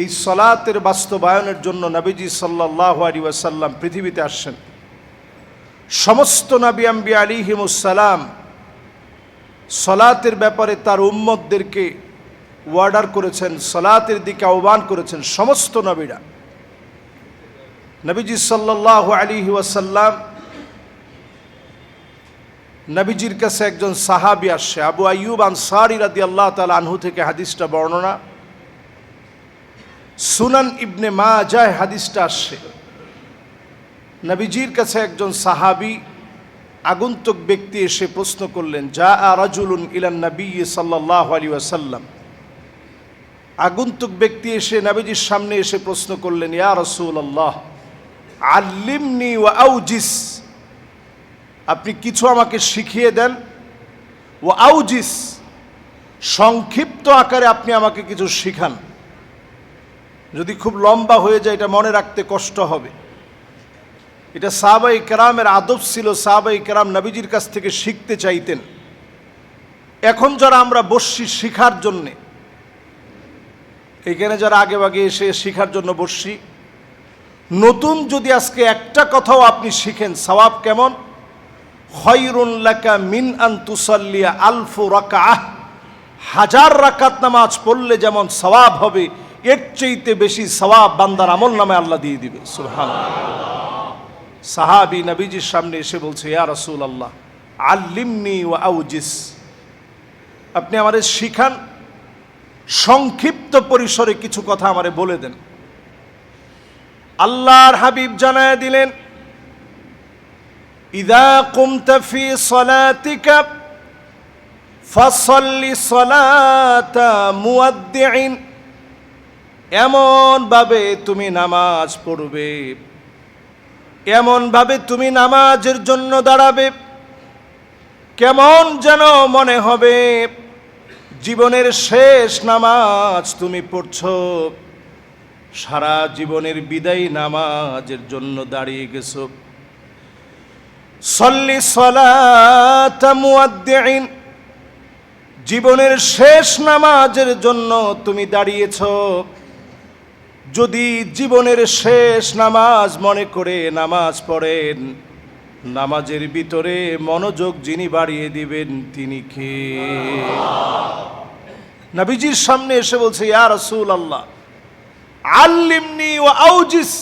এই সলাতের বাস্তবায়নের জন্য নবীজি সাল্লাহ আলী ওয়াসাল্লাম পৃথিবীতে আসছেন। সমস্ত নবী আম্বি আলিহিমুসালাম সলাতের ব্যাপারে তার উম্মতদেরকে ওয়ার্ডার করেছেন, সলাতের দিকে আহ্বান করেছেন সমস্ত নবীরা। নবীজি সাল্লাহ আলিহি ওয়াসাল্লাম নবীজির কাছে একজন সাহাবি আসছে, আবু আইয়ুব আনসারি রাদি আল্লাহ তালা আনহু থেকে হাদিসটা বর্ণনা। সুনান ইবনে মা যায় হাদিসটা আসছে। নবীজির কাছে একজন সাহাবি আগন্তুক ব্যক্তি এসে প্রশ্ন করলেন যা রাজুলুন ইলান নবী সাল্লাহ আলী ওয়াসাল্লাম? আগন্তুক ব্যক্তি এসে নবীজির সামনে এসে প্রশ্ন করলেন, ইয়া রসুল আল্লাহ আল্লিমনি ওয়া আউজিস, আপনি কিছু আমাকে শিখিয়ে দেন? ও আউজিস, সংক্ষিপ্ত আকারে আপনি আমাকে কিছু শিখান। যদি খুব লম্বা হয়ে যায়, এটা মনে রাখতে কষ্ট হবে। এটা সাহাবাই কেরামের আদব ছিল সাহাবাই কেরাম নবীজির কাছ থেকে শিখতে চাইতেন। এখন যারা আমরা বসছি শিখার জন্যে, এখানে যারা আগে আগে এসে শিখার জন্য বসছি, নতুন যদি আজকে একটা কথাও আপনি শিখেন, সওয়াব কেমন? খয়রুন লাকা মিন আন তুসাল্লিয়া আলফু রাকাহ হাজার রাকাত নামাজ পড়লে যেমন সওয়াব হবে এর চাইতে বেশি সওয়াব বান্দার আমল নামে আল্লাহ দিয়ে দিবে। সুবহান সাহাবি নবীজির সামনে এসে বলছে, ইয়া রাসূল আল্লাহ আল্লিমনি ওয়া আউজিস। আপনি আমাদের শিখান, সংক্ষিপ্ত পরিসরে কিছু কথা আমারে বলে দেন। আল্লাহর হাবিব জানায় দিলেন, ইদা কুমতা ফি সলাতিকা ফাসল্লি সলাতা মুয়াদ্দিন এমনভাবে তুমি নামাজ পড়বে। এমনভাবে তুমি নামাজের জন্য দাঁড়াবে। কেমন যেন মনে হবে জীবনের শেষ নামাজ তুমি পড়ছ। সারা জীবনের বিদায়ী নামাজের জন্য দাঁড়িয়ে গেছো। সল্লি সলাতামুয়াদ্দিন জীবনের শেষ নামাজের জন্য তুমি দাঁড়িয়েছ। যদি জীবনের শেষ নামাজ মনে করে নামাজ পড়েন, নামাজের ভিতরে মনোযোগ যিনি বাড়িয়ে দিবেন, তিনি কে? নবীজির সামনে এসে বলছে, ইয়া রসুল আল্লাহ আল্লিমনি ও আউজিস।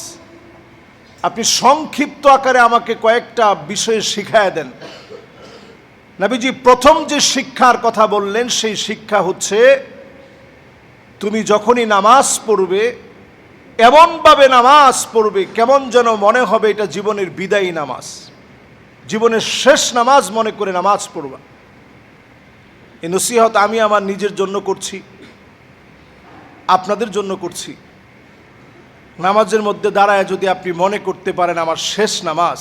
আপনি সংক্ষিপ্ত আকারে আমাকে কয়েকটা বিষয়ে শিখায় দেন। নবীজি প্রথম যে শিক্ষার কথা বললেন, সেই শিক্ষা হচ্ছে, তুমি যখনই নামাজ পড়বে এমনভাবে নামাজ পড়বে, কেমন যেন মনে হবে এটা জীবনের বিদায়ী নামাজ। জীবনের শেষ নামাজ মনে করে নামাজ পড়বা। এই নসিহত আমি আমার নিজের জন্য করছি, আপনাদের জন্য করছি। নামাজের মধ্যে দাঁড়ায় যদি আপনি মনে করতে পারেন আমার শেষ নামাজ।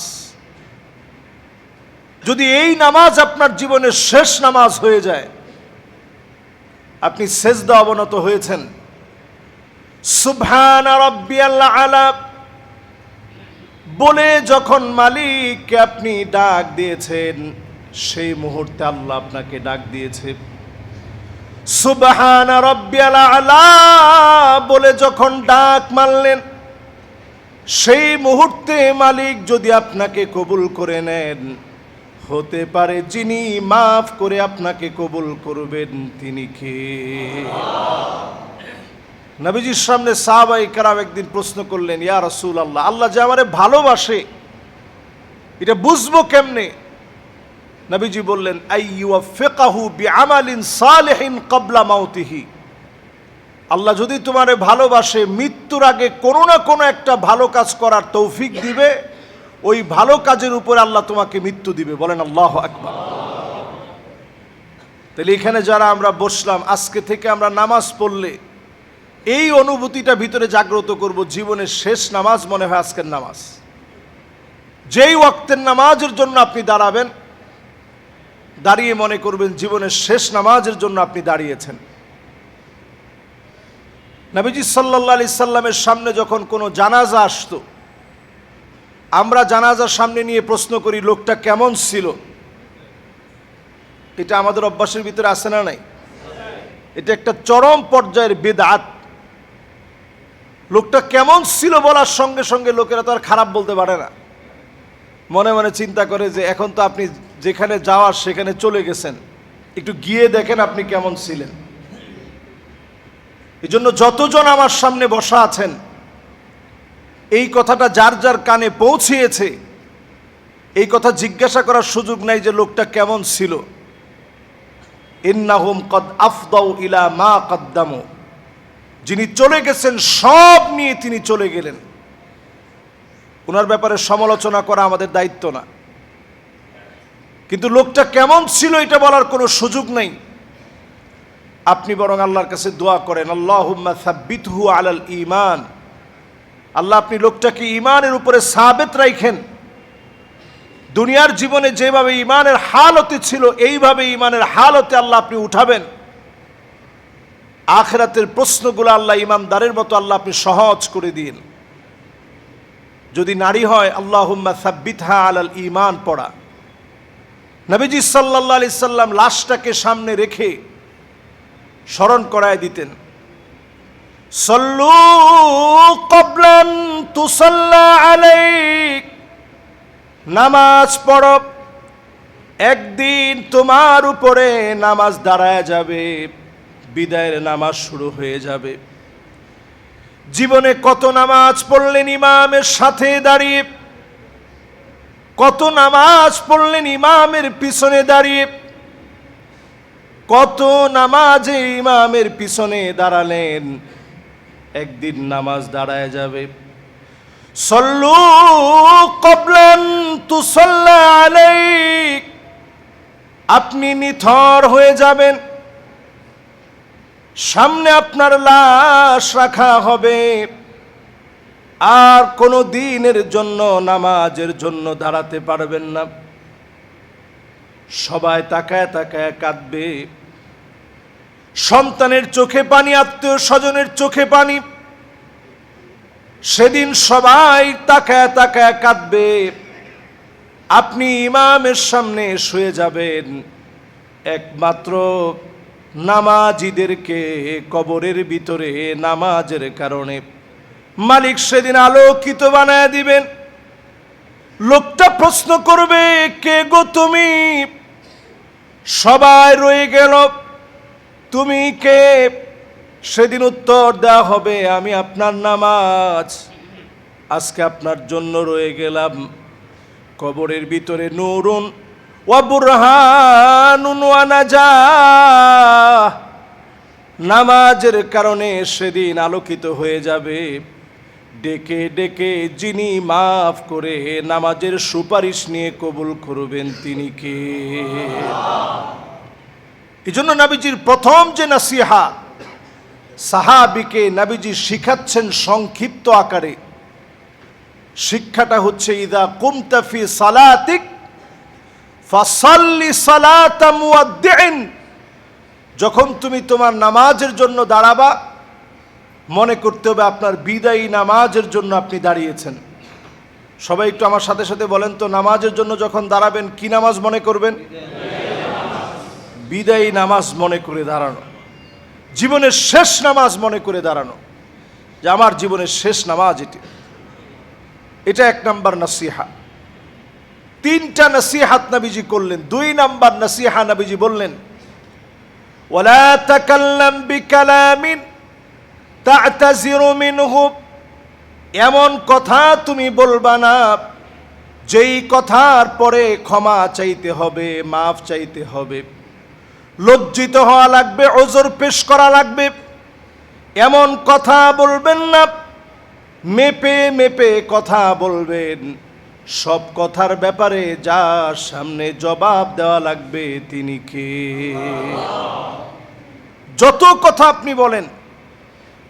যদি এই নামাজ আপনার জীবনের শেষ নামাজ হয়ে যায়, আপনি সেজদা অবনত হয়েছেন। রব্বিয়াল্লাহ আলা। বলে যখন মালিককে আপনি ডাক দিয়েছেন, সেই মুহূর্তে আল্লাহ আপনাকে ডাক দিয়েছে। সুবহান বলে যখন ডাক মারলেন, সেই মুহূর্তে মালিক যদি আপনাকে কবুল করে নেন, হতে পারে যিনি মাফ করে আপনাকে কবুল করবেন, তিনি কে? নবীজির সামনে সাহাবাই কারাম একদিন প্রশ্ন করলেন, ইয়া রসুল আল্লাহ আল্লাহ যে আমারে ভালোবাসে, এটা বুঝব কেমনে? নবীজি বললেন আইয়ুয়া ফেকাহু বি আমালিন সালেহিন কবলা মাউতিহি। আল্লাহ যদি তোমারে ভালোবাসে, মৃত্যুর আগে কোনো না কোনো একটা ভালো কাজ করার তৌফিক দিবে, ওই ভালো কাজের উপরে আল্লাহ তোমাকে মৃত্যু দিবে। বলেন, আল্লাহ আকবার। তাহলে এখানে যারা আমরা বসলাম, আজকে থেকে আমরা নামাজ পড়লে এই অনুভূতিটা ভিতরে জাগ্রত করব জীবনের শেষ নামাজ মনে হয় আজকের নামাজ। যেই ওয়াক্তের নামাজের জন্য আপনি দাঁড়াবেন, দাঁড়িয়ে মনে করবেন জীবনের শেষ নামাজের জন্য আপনি দাঁড়িয়েছেন। নবীজি সাল্লাহ আলি সাল্লামের সামনে যখন কোনো জানাজা আসতো, আমরা জানাজার সামনে নিয়ে প্রশ্ন করি, লোকটা কেমন ছিল? এটা আমাদের অভ্যাসের ভিতরে আসে না নাই? এটা একটা চরম পর্যায়ের বেদাত। লোকটা কেমন ছিল বলার সঙ্গে সঙ্গে লোকেরা তো আর খারাপ বলতে পারে না। মনে মনে চিন্তা করে যে এখন তো আপনি যেখানে যাওয়ার সেখানে চলে গেছেন। একটু গিয়ে দেখেন আপনি কেমন ছিলেন। এই জন্য যতজন আমার সামনে বসা আছেন, এই কথাটা যার যার কানে পৌঁছিয়েছে, এই কথা জিজ্ঞাসা করার সুযোগ নাই যে লোকটা কেমন ছিল। ইন্নাহুম কদ আফদাউ ইলা মা কদ্দামু। যিনি চলে গেছেন, সব নিয়ে তিনি চলে গেলেন। ওনার ব্যাপারে সমালোচনা করা আমাদের দায়িত্ব না। কিন্তু লোকটা কেমন ছিল এটা বলার কোনো সুযোগ নেই। আপনি বরং আল্লাহর কাছে দোয়া করেন সাব্বিতহু আলাল ইমান আল্লাহ, আপনি লোকটাকে ঈমানের উপরে সাবেত রাখেন দুনিয়ার জীবনে যেভাবে ইমানের হালতে ছিল, এইভাবে ইমানের হালতে আল্লাহ আপনি উঠাবেন। আখেরাতের প্রশ্নগুলো আল্লাহ ইমানদারের মতো আল্লাহ আপনি সহজ করে দিন। যদি নারী হয়, আল্লাহুম্মা সাব্বিতহা আলাল ঈমান পড়া। নবীজি সাল্লাল্লাহু আলাইহি সাল্লাম লাশটাকে সামনে রেখে স্মরণ করায় দিতেন। সল্লু কবলান তুসাল্লা আলাইক। নামাজ পড়। একদিন তোমার উপরে নামাজ দাঁড়ায় যাবে। বিদায়ের নামাজ শুরু হয়ে যাবে। জীবনে কত নামাজ পড়লেন ইমামের সাথে দাঁড়িয়ে, কত নামাজ পড়লেন ইমামের পিছনে দাঁড়িয়ে, কত নামাজে ইমামের পিছনে দাঁড়ালেন, একদিন নামাজ দাঁড়ায় যাবে। সল্লু কবলান তুসল্লা আলাইক, আপনি নিথর হয়ে যাবেন। সামনে আপনার লাশ রাখা হবে। আর কোনো দিনের জন্য, নামাজের জন্য দাঁড়াতে পারবেন না। সবাই তাকায় তাকায় কাঁদবে। সন্তানের চোখে পানি আত্মীয় স্বজনের চোখে পানি। সেদিন সবাই তাকায় তাকায় কাঁদবে। আপনি ইমামের সামনে শুয়ে যাবেন। একমাত্র নামাজিদেরকে কবরের ভিতরে নামাজের কারণে মালিক সেদিন আলোকিত বানায় দিবেন। লোকটা প্রশ্ন করবে, কে গো তুমি? সবাই রয়ে গেল, তুমি কে? সেদিন উত্তর দেওয়া হবে, আমি আপনার নামাজ। আজকে আপনার জন্য রয়ে গেলাম। কবরের ভিতরে নুরুন নামাজের কারণে সেদিন আলোকিত হয়ে যাবে। ডেকে ডেকে যিনি মাফ করে নামাজের সুপারিশ নিয়ে কবুল করবেন তিনি কে? এই জন্য নাবিজির প্রথম যে নাসিহা, সাহাবিকে নাবিজি শিখাচ্ছেন সংক্ষিপ্ত আকারে। শিক্ষাটা হচ্ছে, ইদা কুমতাফি সালাতিক ফাসাল্লি সালাতা মুয়াদ্দিন যখন তুমি তোমার নামাজের জন্য দাঁড়াবা, মনে করতে হবে আপনার বিদায়ী নামাজের জন্য আপনি দাঁড়িয়েছেন। সবাই একটু আমার সাথে সাথে বলেন তো, নামাজের জন্য যখন দাঁড়াবেন, কি নামাজ মনে করবেন? বিদায়ী নামাজ মনে করে দাঁড়ানো। জীবনের শেষ নামাজ মনে করে দাঁড়ানো। যে আমার জীবনের শেষ নামাজ এটি। এটা এক নাম্বার নাসিহা। তিনটা নাসিহাত নাবিজি করলেন। দুই নাম্বার নাসিহা নাবিজি বললেন এমন কথা তুমি বলবা না, যেই কথার পরে ক্ষমা চাইতে হবে, মাফ চাইতে হবে। লজ্জিত হওয়া লাগবে, ওজোর পেশ করা লাগবে। এমন কথা বলবেন না, মেপে মেপে কথা বলবেন। সব কথার ব্যাপারে যার সামনে জবাব দেওয়া লাগবে তিনি কে? যত কথা আপনি বলেন,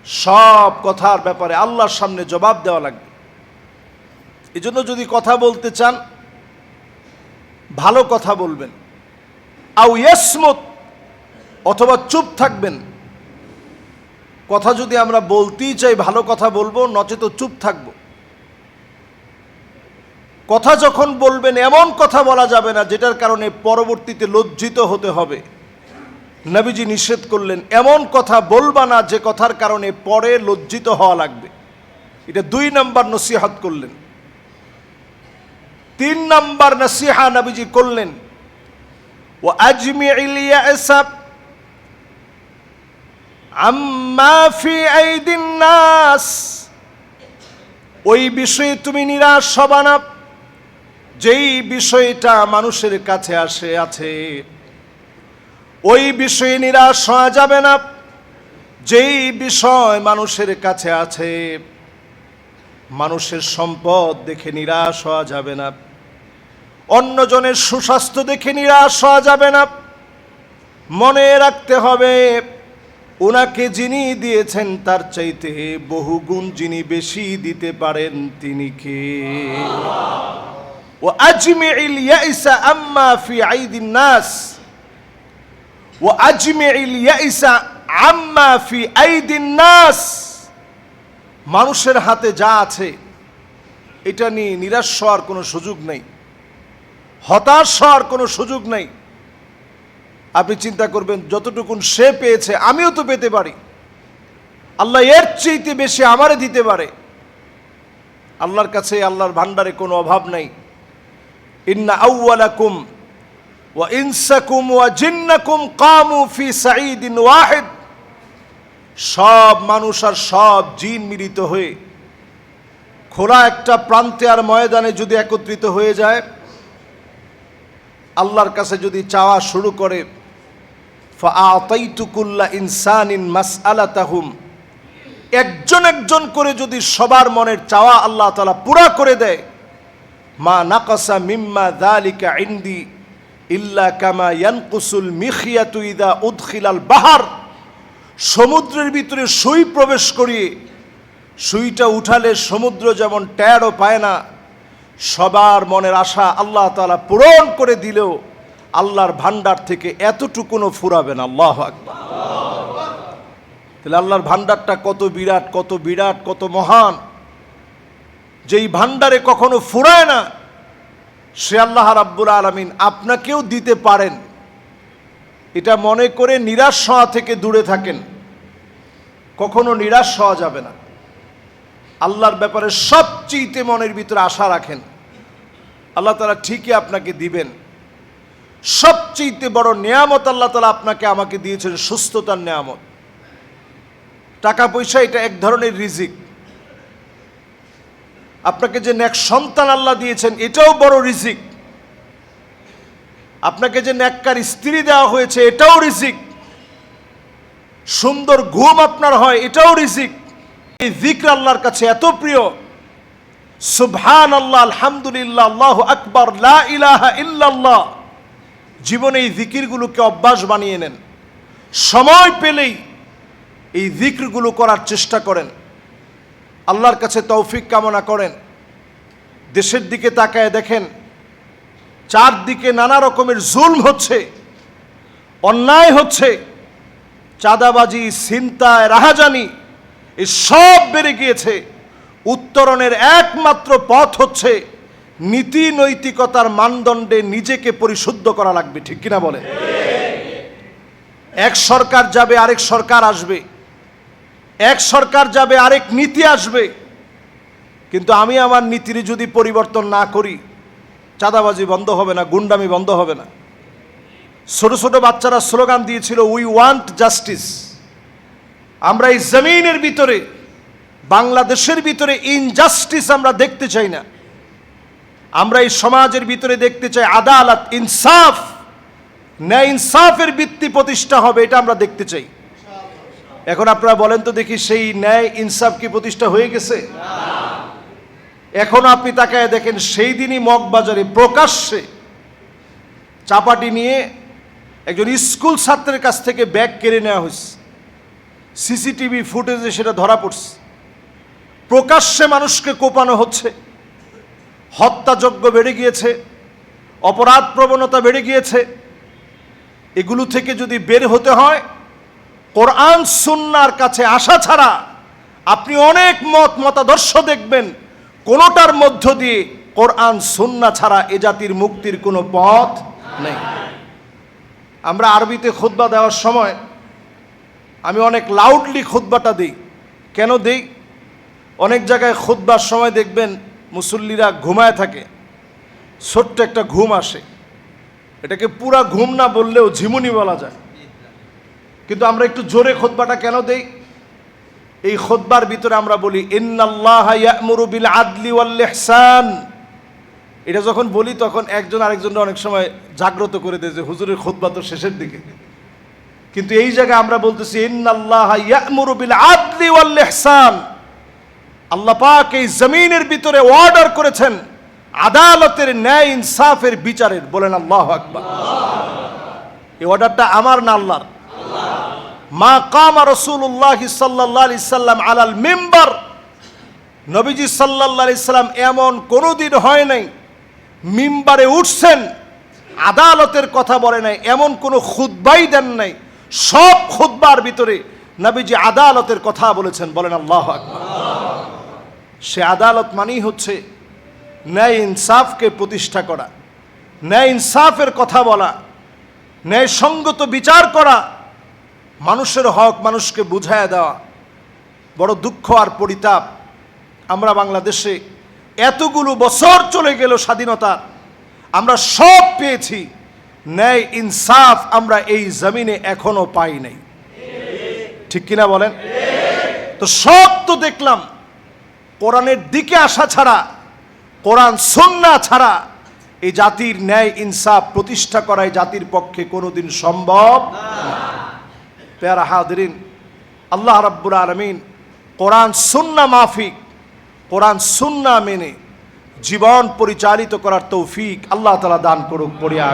সব কথার ব্যাপারে আল্লাহর সামনে জবাব দেওয়া লাগবে। এই জন্য যদি কথা বলতে চান, ভালো কথা বলবেন। আউ ইয়াসমত, অথবা চুপ থাকবেন। কথা যদি আমরা বলতেই চাই, ভালো কথা বলব, নচেত চুপ থাকব। কথা যখন বলবেন, এমন কথা বলা যাবে না যেটার কারণে পরবর্তীতে লজ্জিত হতে হবে। নবীজি নিষেধ করলেন, এমন কথা বলবা না যে কথার কারণে পরে লজ্জিত হওয়া লাগবে। এটা দুই নাম্বার নসিহাত করলেন। তিন নাম্বার নসিহা নবীজি করলেন ও ইয়াসাব আম্মা ফি আইদিন নাস। ওই বিষয়ে তুমি নিরাশ হবা না। যেই বিষয়টা মানুষের কাছে আসে, আছে। ওই বিষয়ে নিরাশ হওয়া যাবে না। যেই বিষয় মানুষের কাছে আছে, মানুষের সম্পদ দেখে নিরাশ হওয়া যাবে না। অন্যজনের সুস্বাস্থ্য দেখে নিরাশ হওয়া যাবে না। মনে রাখতে হবে ওনাকে যিনি দিয়েছেন, তার চাইতে বহুগুণ যিনি বেশি দিতে পারেন তিনি কে? আম্মা ফি নাস মানুষের হাতে যা আছে, এটা নিয়ে নিরাশ হওয়ার কোনো সুযোগ নেই। হতাশ হওয়ার কোনো সুযোগ নেই। আপনি চিন্তা করবেন, যতটুকুন সে পেয়েছে, আমিও তো পেতে পারি। আল্লাহ এর চেয়েতে বেশি আমারে দিতে পারে। আল্লাহর কাছে আল্লাহর ভান্ডারে কোনো অভাব নাই। ইন্না আউ্লাকুম ওয়া ইনসাকুম ওয়া জিন্নাকুম কামু ফি সাঈদিন ওয়াহিদ সব মানুষ আর সব জিন মিলিত হয়ে খোলা একটা প্রান্তে আর ময়দানে যদি একত্রিত হয়ে যায়, আল্লাহর কাছে যদি চাওয়া শুরু করে ফাআতাইতুকুল্লা ইনসানিন মাসআলাতাহুম, একজন একজন করে যদি সবার মনের চাওয়া আল্লাহ তালা পুরা করে দেয় মা নাকাসা মিম্মা যালিকা ইনদি ইল্লা কামা ইয়ানকুসুল মিখিয়াতু ইদা উদখিলাল বাহার। সমুদ্রের ভিতরে সুই প্রবেশ করিয়ে সুইটা উঠালে সমুদ্র যেমন ট্যারও পায় না, সবার মনের আশা আল্লাহ তাআলা পূরণ করে দিলেও আল্লাহর ভান্ডার থেকে এতটুকুনও ফুরাবে না আল্লাহ তাহলে আল্লাহর ভান্ডারটা কত বিরাট কত বিরাট, কত মহান। যেই ভান্ডারে কখনো ফুরায় না, সে আল্লাহ রাব্বুল আলমিন আপনাকেও দিতে পারেন। এটা মনে করে নিরাশ হওয়া থেকে দূরে থাকেন। কখনো নিরাশ হওয়া যাবে না। আল্লাহর ব্যাপারে সবচেয়ে মনের ভিতরে আশা রাখেন। আল্লাহ তালা ঠিকই আপনাকে দিবেন। সবচেয়ে বড় নিয়ামত আল্লাহ তালা আপনাকে আমাকে দিয়েছেন, সুস্থতার নিয়ামত। টাকা পয়সা এটা এক ধরনের রিজিক। আপনাকে যে ন্যাক সন্তান আল্লাহ দিয়েছেন, এটাও বড় রিজিক। আপনাকে যে ন্যাক্কার স্ত্রী দেওয়া হয়েছে, এটাও রিজিক। সুন্দর ঘুম আপনার হয়, এটাও রিজিক। এই জিক্র আল্লাহর কাছে এত প্রিয়। সুবহান আল্লাহ আলহামদুলিল্লাহ, আল্লাহ আকবর ইলাহা ইল্লাল্লাহ। জীবনে এই জিকিরগুলোকে অভ্যাস বানিয়ে নেন। সময় পেলেই এই জিক্রগুলো করার চেষ্টা করেন। আল্লাহর কাছে তৌফিক কামনা করেন। দেশের দিকে তাকায় দেখেন, চারদিকে নানা রকমের জুলম হচ্ছে, অন্যায় হচ্ছে, চাঁদাবাজি ছিনতায় রাহাজানি এই সব বেড়ে গিয়েছে। উত্তরণের একমাত্র পথ হচ্ছে নীতি নৈতিকতার মানদণ্ডে নিজেকে পরিশুদ্ধ করা লাগবে, ঠিক কিনা বলে এক সরকার যাবে, আরেক সরকার আসবে। এক সরকার যাবে, আরেক নীতি আসবে। কিন্তু আমি আমার নীতির যদি পরিবর্তন না করি, চাঁদাবাজি বন্ধ হবে না, গুন্ডামি বন্ধ হবে না। ছোট ছোট বাচ্চারা স্লোগান দিয়েছিল উই ওয়ান্ট জাস্টিস আমরা এই জমিনের ভিতরে, বাংলাদেশের ভিতরে ইনজাস্টিস আমরা দেখতে চাই না। আমরা এই সমাজের ভিতরে দেখতে চাই আদালত, ইনসাফ। ন্যায় ইনসাফের ভিত্তি প্রতিষ্ঠা হবে, এটা আমরা দেখতে চাই। এখন আপনারা বলেন তো দেখি সেই ন্যায় ইনসাফ কি প্রতিষ্ঠা হয়ে গেছে? এখন আপনি তাকায় দেখেন সেই দিনই মগবাজারে প্রকাশ্যে চাপাটি নিয়ে একজন স্কুল ছাত্রের কাছ থেকে ব্যাগ কেড়ে নেওয়া হয়েছে। সিসিটিভি ফুটেজে সেটা ধরা পড়ছে। প্রকাশ্যে মানুষকে কোপানো হচ্ছে। হত্যাযজ্ঞ বেড়ে গিয়েছে। অপরাধ প্রবণতা বেড়ে গিয়েছে। এগুলো থেকে যদি বের হতে হয় কোরআন, সুন্নার কাছে আসা ছাড়া আপনি অনেক মত, মতাদর্শ দেখবেন। কোনোটার মধ্য দিয়ে কোরআন, সুন্না ছাড়া এ জাতির মুক্তির কোনো পথ নেই। আমরা আরবিতে খুতবা দেওয়ার সময় আমি অনেক লাউডলি খুতবাটা দিই। কেন দিই? অনেক জায়গায় খুদ্বার সময় দেখবেন মুসল্লিরা ঘুমায় থাকে। ছোট্ট একটা ঘুম আসে। এটাকে পুরা ঘুম না বললেও ঝিমুনি বলা যায়। কিন্তু আমরা একটু জোরে খোদবাটা কেন দেই? এই খোদবার ভিতরে আমরা বলি বিল আদলি ওয়াল ইহসান এটা যখন বলি, তখন একজন আরেকজনকে অনেক সময় জাগ্রত করে দেয় যে, হুজুরের খোদবা তো শেষের দিকে। কিন্তু এই জায়গায় আমরা বলতেছি বিল আদলি ওয়াল ইহসান আল্লাহ পাক এই জমিনের ভিতরে অর্ডার করেছেন, আদালতের ন্যায় ইনসাফের বিচারের। বলেন আল্লাহ আকবার। এই অর্ডারটা আমার না আল্লাহর? মা কামা রসুল্লাহ সাল্লাহ সাল্লাম আলাল মেম্বার। নবীজি সাল্লাহ সাল্লাম এমন কোনোদিন হয় নাই, মিম্বারে উঠছেন, আদালতের কথা বলে নাই, এমন কোনো খুদ্বাই দেন নাই, সব খুদ্বার ভিতরে নবীজি আদালতের কথা বলেছেন, বলেন আল্লাহ সে আদালত মানেই হচ্ছে ন্যায় ইনসাফকে প্রতিষ্ঠা করা, ন্যায় ইনসাফের কথা বলা ন্যায় সঙ্গত বিচার করা মানুষের হক মানুষকে বুঝায় দেওয়া বড় দুঃখ আর পরিতাপ। আমরা বাংলাদেশে এতগুলো বছর চলে গেল স্বাধীনতার আমরা সব পেয়েছি। ন্যায় ইনসাফ আমরা এই জমিনে এখনও পাই নাই। ঠিক কিনা বলেন? তো সব তো দেখলাম। কোরআনের দিকে আসা ছাড়া, কোরআন সন্না ছাড়া এই জাতির ন্যায় ইনসাফ প্রতিষ্ঠা করাই জাতির পক্ষে কোনোদিন সম্ভব পেয়ারা হাদিন আল্লাহ রাব্বুল আলমিন কোরআন, সুন্না মাফিক, কোরআন, সুন্না মেনে জীবন পরিচালিত করার তৌফিক আল্লাহ তালা দান করুক, পড়িয়া